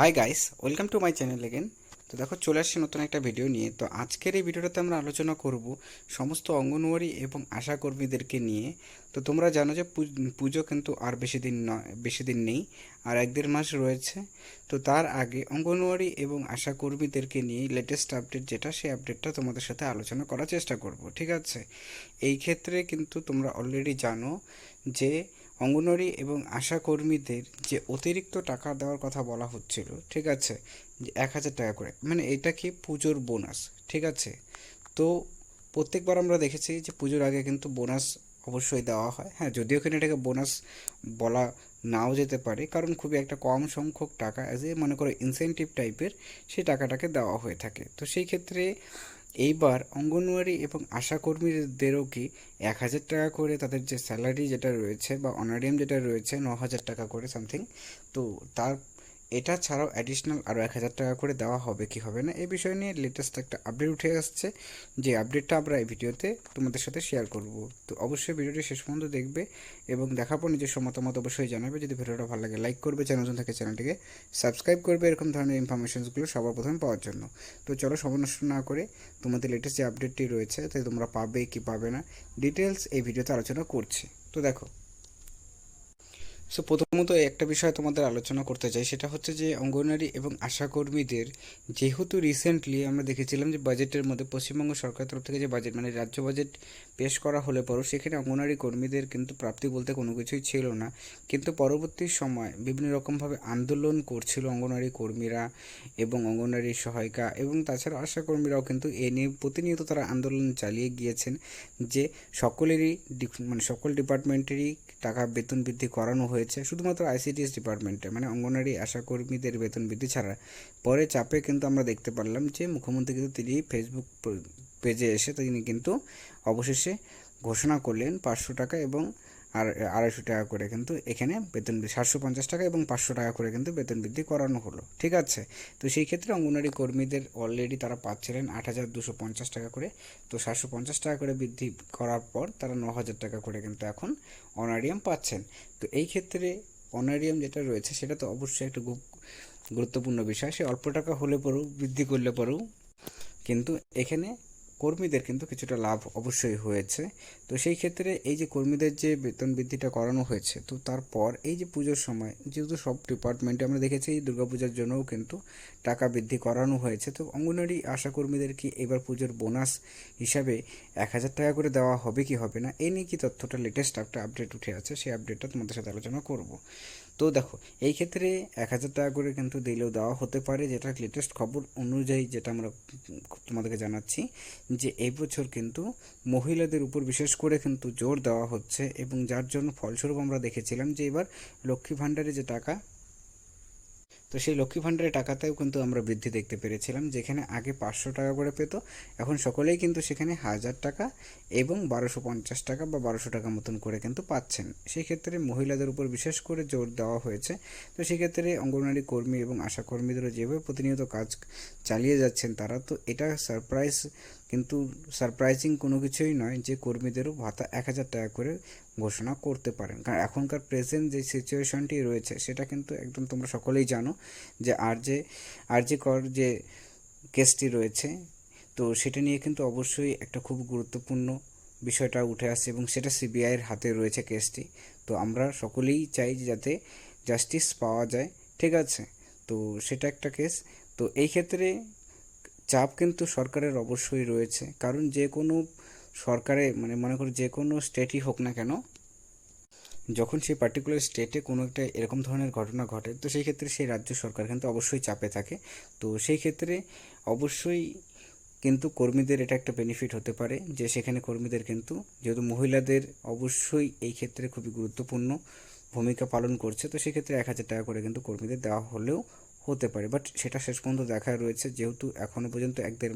Hi guys welcome to my channel again তো দেখো, চলে আসছি নতুন একটা ভিডিও নিয়ে। তো আজকের এই ভিডিওটাতে আমরা আলোচনা করব সমস্ত অঙ্গনওয়াড়ি এবং আশাকর্মীদেরকে নিয়ে। তো তোমরা জানো যে পুজো কিন্তু আর বেশি দিন নয়, বেশি দিন নেই, আর এক দেড় মাস রয়েছে। তো তার আগে অঙ্গনওয়াড়ি এবং আশাকর্মীদেরকে নিয়ে লেটেস্ট আপডেট যেটা, সেই আপডেটটা তোমাদের সাথে আলোচনা করার চেষ্টা করব, ঠিক আছে? এই ক্ষেত্রে কিন্তু তোমরা অলরেডি জানো যে অঙ্গনওয়াড়ি এবং আশাকর্মীদের যে অতিরিক্ত টাকা দেওয়ার কথা বলা হচ্ছিল, ঠিক আছে, যে এক হাজার টাকা করে মানে এটা কি পুজোর বোনাস, ঠিক আছে? তো প্রত্যেকবার আমরা দেখেছি যে পুজোর আগে কিন্তু বোনাস অবশ্যই দেওয়া হয়। হ্যাঁ যদিও এখানে এটাকে বোনাস বলা নাও যেতে পারে, কারণ খুবই একটা কম সংখ্যক টাকা অ্যাজ এ মনে করো ইনসেনটিভ টাইপের সেই টাকাটাকে দেওয়া হয়ে থাকে। তো সেই ক্ষেত্রে এইবার অঙ্গনওয়াড়ি এবং আশাকর্মীদেরও কি এক হাজার টাকা করে তাদের যে স্যালারি যেটা রয়েছে বা অনারিয়াম যেটা রয়েছে ন হাজার টাকা করে সামথিং, তো তার এটা ছাড়াও অ্যাডিশনাল আরও এক হাজার টাকা করে দেওয়া হবে, কি হবে না? এই বিষয় নিয়ে লেটেস্ট একটা আপডেট উঠে আসছে। যে আপডেটটা আমরা এই ভিডিওতে তোমাদের সাথে শেয়ার করব। তো অবশ্যই ভিডিওটি শেষ পর্যন্ত দেখবে এবং দেখার পর নিজস্ব মতামত অবশ্যই জানাবে। যদি ভিডিওটা ভালো লাগে লাইক করবে, চ্যানেল থাকে, চ্যানেলটিকে সাবস্ক্রাইব করবে এরকম ধরনের ইনফরমেশনসগুলো সবার প্রথমে পাওয়ার জন্য। তো চলো সময় নষ্ট না করে তোমাদের লেটেস্ট যে আপডেটটি রয়েছে তাই তোমরা পাবে কি পাবে না ডিটেলস এই ভিডিওতে আলোচনা করছি। তো দেখো সো প্রথমত একটা বিষয় তোমাদের আলোচনা করতে চাই, সেটা হচ্ছে যে অঙ্গনওয়াড়ি এবং আশাকর্মীদের যেহেতু রিসেন্টলি আমরা দেখেছিলাম যে বাজেটের মধ্যে পশ্চিমবঙ্গ সরকারের তরফ থেকে যে বাজেট মানে রাজ্য বাজেট পেশ করা হলে পরও সেখানে অঙ্গনওয়াড়ি কর্মীদের কিন্তু প্রাপ্তি বলতে কোনো কিছুই ছিল না। কিন্তু পরবর্তী সময় বিভিন্ন রকমভাবে আন্দোলন করছিল অঙ্গনওয়াড়ি কর্মীরা এবং অঙ্গনওয়াড়ি সহায়িকা এবং তাছাড়া আশাকর্মীরাও কিন্তু এ নিয়ে প্রতিনিয়ত তারা আন্দোলন চালিয়ে গিয়েছেন যে সকলেরই মানে সকল ডিপার্টমেন্টেরই টাকা বেতন বৃদ্ধি করানো হয়েছে। শুধুমাত্র আইসিডিএস ডিপার্টমেন্টে। মানে অঙ্গনওয়াড়ি আশাকর্মীদের বেতন বৃদ্ধি ছাড়া। পরে চাপে কিন্তু আমরা দেখতে পারলাম যে মুখ্যমন্ত্রী কিন্তু তিনি ফেসবুক পেজে এসে তিনি কিন্তু অবশেষে ঘোষণা করলেন পাঁচশো টাকা এবং আর আড়াইশো টাকা করে কিন্তু এখানে বেতন সাতশো পঞ্চাশ টাকা এবং পাঁচশো টাকা করে কিন্তু বেতন বৃদ্ধি করানো হলো, ঠিক আছে? তো সেই ক্ষেত্রে অঙ্গনওয়াড়ি কর্মীদের অলরেডি তারা পাচ্ছিলেন আট হাজার দুশো পঞ্চাশ টাকা করে। তো সাতশো পঞ্চাশ টাকা করে বৃদ্ধি করার পর তারা ন হাজার টাকা করে কিন্তু এখন অনারিয়াম পাচ্ছেন। তো এই ক্ষেত্রে অনারিয়াম যেটা রয়েছে সেটা তো অবশ্যই একটা গুরুত্বপূর্ণ বিষয়। সে অল্প টাকা হলে পরেও, বৃদ্ধি করলে পরেও কিন্তু এখানে কর্মীদের কিন্তু কিছুটা লাভ অবশ্যই হয়েছে। তো সেই ক্ষেত্রে এই যে কর্মীদের যে বেতন বৃদ্ধিটা করানো হয়েছে, তো তারপর এই যে পুজোর সময়, যেহেতু সব ডিপার্টমেন্টে আমরা দেখেছি, এই দুর্গাপূজার জন্যও কিন্তু টাকা বৃদ্ধি করানো হয়েছে। তো অঙ্গনওয়াড়ি আশাকর্মীদের কি এবার পুজোর বোনাস হিসাবে এক হাজার টাকা করে দেওয়া হবে কি হবে না? এ নিয়ে কি তথ্যটা লেটেস্ট একটা আপডেট উঠে আছে, সেই আপডেটটা তোমাদের সাথে আলোচনা করব। তো দেখো, এই ক্ষেত্রে এক হাজার টাকা করে কিন্তু দিলেও দেওয়া হতে পারে। যেটা লেটেস্ট খবর অনুযায়ী যেটা আমরা তোমাদেরকে জানাচ্ছি যে এই বছর কিন্তু মহিলাদের উপর বিশেষ করে কিন্তু জোর দেওয়া হচ্ছে এবং যার জন্য ফলস্বরূপ আমরা দেখেছিলাম যে এবার লক্ষ্মী ভাণ্ডারে যে টাকা তো সেই লক্ষ্মী ভাণ্ডারের টাকাতেও কিন্তু আমরা বৃদ্ধি দেখতে পেরেছিলাম, যেখানে আগে পাঁচশো টাকা করে পেত, এখন সকলেই কিন্তু সেখানে হাজার টাকা এবং বারোশো পঞ্চাশ টাকা বা বারোশো টাকা মতন করে কিন্তু পাচ্ছেন। সেই ক্ষেত্রে মহিলাদের উপর বিশেষ করে জোর দেওয়া হয়েছে। তো সেক্ষেত্রে অঙ্গনওয়াড়ি কর্মী এবং আশাকর্মীদেরও যেভাবে প্রতিনিয়ত কাজ চালিয়ে যাচ্ছেন, তারা তো এটা সারপ্রাইজ কিন্তু সারপ্রাইজিং কোনো কিছুই নয় যে কর্মীদেরও ভাতা এক হাজার টাকা করে ঘোষণা করতে পারেন। কারণ এখনকার প্রেজেন্ট যে সিচুয়েশনটি রয়েছে, সেটা কিন্তু একদম তোমরা সকলেই জানো যে আর যে আর যে কর যে কেসটি রয়েছে, তো সেটা নিয়ে কিন্তু অবশ্যই একটা খুব গুরুত্বপূর্ণ বিষয়টা উঠে আসছে এবং সেটা সিবিআইয়ের হাতে রয়েছে কেসটি তো আমরা সকলেই চাই যাতে জাস্টিস পাওয়া যায়, ঠিক আছে? তো সেটা একটা কেস তো এই ক্ষেত্রে চাপ কিন্তু সরকারের অবশ্যই রয়েছে। কারণ যে কোনো সরকারে মানে মনে করো যে কোনো স্টেটই হোক না কেন, যখন সেই পার্টিকুলার স্টেটে কোনো একটা এরকম ধরনের ঘটনা ঘটে, তো সেই ক্ষেত্রে সেই রাজ্য সরকার কিন্তু অবশ্যই চাপে থাকে। তো সেই ক্ষেত্রে অবশ্যই কিন্তু কর্মীদের এটা একটা বেনিফিট হতে পারে যে সেখানে কর্মীদের কিন্তু, যেহেতু মহিলাদের অবশ্যই এই ক্ষেত্রে খুবই গুরুত্বপূর্ণ ভূমিকা পালন করছে, তো সেক্ষেত্রে এক হাজার টাকা করে কিন্তু কর্মীদের দেওয়া হলেও হতে পারে বাট সেটা শেষ পর্যন্ত দেখা রয়েছে যেহেতু এখনও পর্যন্ত এক দেড়